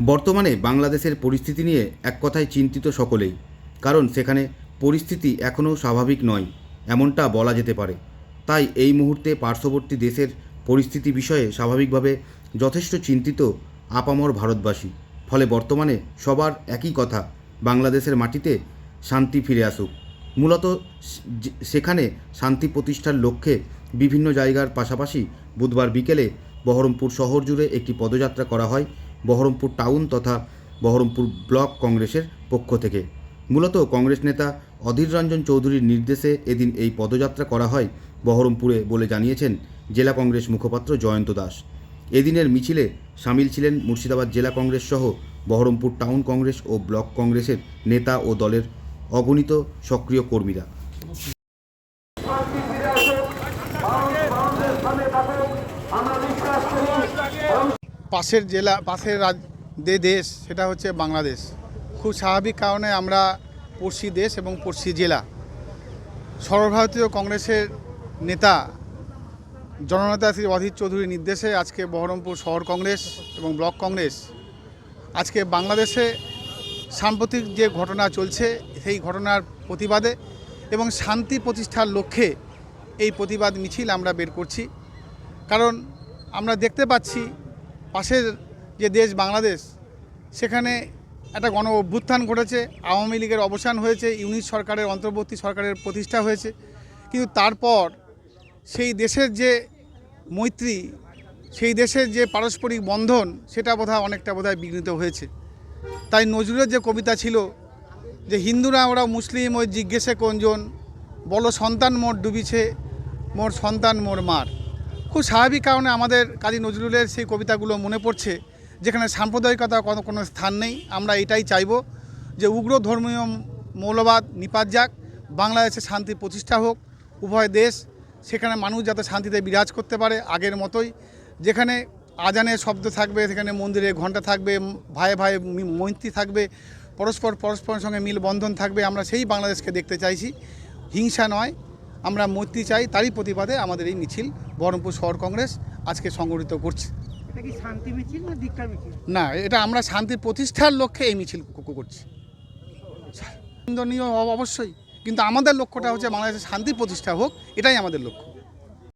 বর্তমানে বাংলাদেশের পরিস্থিতি নিয়ে এক কথায় চিন্তিত সকলেই, কারণ সেখানে পরিস্থিতি এখনও স্বাভাবিক নয়, এমনটা বলা যেতে পারে। তাই এই মুহূর্তে পার্শ্ববর্তী দেশের পরিস্থিতি বিষয়ে স্বাভাবিকভাবে যথেষ্ট চিন্তিত আপামর ভারতবাসী। ফলে বর্তমানে সবার একই কথা, বাংলাদেশের মাটিতে শান্তি ফিরে আসুক। মূলত সেখানে শান্তি প্রতিষ্ঠার লক্ষ্যে বিভিন্ন জায়গার পাশাপাশি বুধবার বিকেলে বহরমপুর শহর জুড়ে একটি পদযাত্রা করা হয়। বহরমপুর টাউন তথা বহরমপুর ব্লক কংগ্রেসের পক্ষ থেকে। মূলত কংগ্রেস নেতা অধীর রঞ্জন চৌধুরীর নির্দেশে এদিন এই পদযাত্রা করা হয় বহরমপুরে বলে জানিয়েছেন জেলা কংগ্রেস মুখপাত্র জয়ন্ত দাস। এদিনের মিছিলে সামিল ছিলেন মুর্শিদাবাদ জেলা কংগ্রেস সহ বহরমপুর টাউন কংগ্রেস ও ব্লক কংগ্রেসের নেতা ও দলের অগণিত সক্রিয় কর্মীরা। পাশের জেলা, পাশের রাজ, যে দেশ, সেটা হচ্ছে বাংলাদেশ। খুব স্বাভাবিক কারণে আমরা পড়শি দেশ এবং পড়শি জেলা। সর্বভারতীয় কংগ্রেসের নেতা জননেতা শ্রী অধীর চৌধুরীর নির্দেশে আজকে বহরমপুর শহর কংগ্রেস এবং ব্লক কংগ্রেস আজকে বাংলাদেশে সাম্প্রতিক যে ঘটনা চলছে, সেই ঘটনার প্রতিবাদে এবং শান্তি প্রতিষ্ঠার লক্ষ্যে এই প্রতিবাদ মিছিল আমরা বের করছি। কারণ আমরা দেখতে পাচ্ছি পাশের যে দেশ বাংলাদেশ, সেখানে একটা গণ অভ্যুত্থান ঘটেছে, আওয়ামী লীগের অবসান হয়েছে, ইউনিট সরকারের অন্তর্বর্তী সরকারের প্রতিষ্ঠা হয়েছে। কিন্তু তারপর সেই দেশের যে মৈত্রী, সেই দেশের যে পারস্পরিক বন্ধন, সেটা বোধহয় অনেকটা বোধহয় বিঘ্নিত হয়েছে। তাই নজরুলের যে কবিতা ছিল যে, হিন্দুরা ওরা মুসলিম, ওই জিজ্ঞেসে কোনজন? বলো সন্তান মোর ডুবিছে, মোর সন্তান মোর মার। খুব স্বাভাবিক কারণে আমাদের কাজী নজরুলের সেই কবিতাগুলো মনে পড়ছে, যেখানে সাম্প্রদায়িকতা কোনো কোনো স্থান নেই। আমরা এটাই চাইব যে উগ্র ধর্মীয় মৌলবাদ নিপাত যাক, বাংলাদেশে শান্তি প্রতিষ্ঠা হোক, উভয় দেশ সেখানে মানুষ যাতে শান্তিতে বিরাজ করতে পারে আগের মতোই। যেখানে আজানের শব্দ থাকবে, সেখানে মন্দিরে ঘণ্টা থাকবে ভাইয়ে মি- মৈত্রী থাকবে, পরস্পর, পরস্পরের সঙ্গে মিলবন্ধন থাকবে, আমরা সেই বাংলাদেশকে দেখতে চাইছি। হিংসা নয় আমরা মৈত্রী চাই তারই প্রতিবাদে আমাদের এই মিছিল বহরমপুর শহর কংগ্রেস আজকে সংগঠিত করছে। এটা কি শান্তি না দীক্ষার মিছিল? না এটা আমরা শান্তি প্রতিষ্ঠার লক্ষ্যে এই মিছিল করছি। নিন্দনীয় অব- অবশ্যই কিন্তু আমাদের লক্ষ্যটা হচ্ছে বাংলাদেশের শান্তি প্রতিষ্ঠা হোক এটাই আমাদের লক্ষ্য।